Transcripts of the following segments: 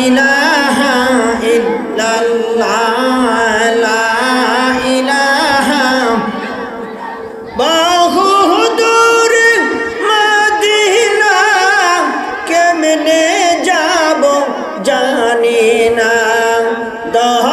ইলাহা ইল্লাল্লাহ লা ইলাহা বহু দূর মদিনা কেমনে যাব জানি না। দয়াল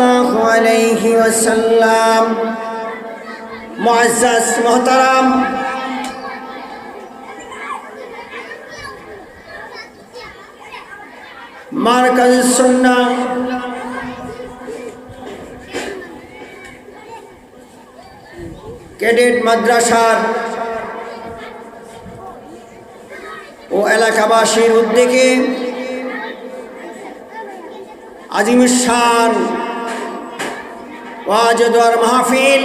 সাল্লাল্লাহু আলাইহি ওয়াসাল্লাম। মার্কাজ সুন্নাহ। ক্যাডেট মাদ্রাসার ও এলাকাবাসীর উদ্যোগে আজিমের শান واجد وار محافل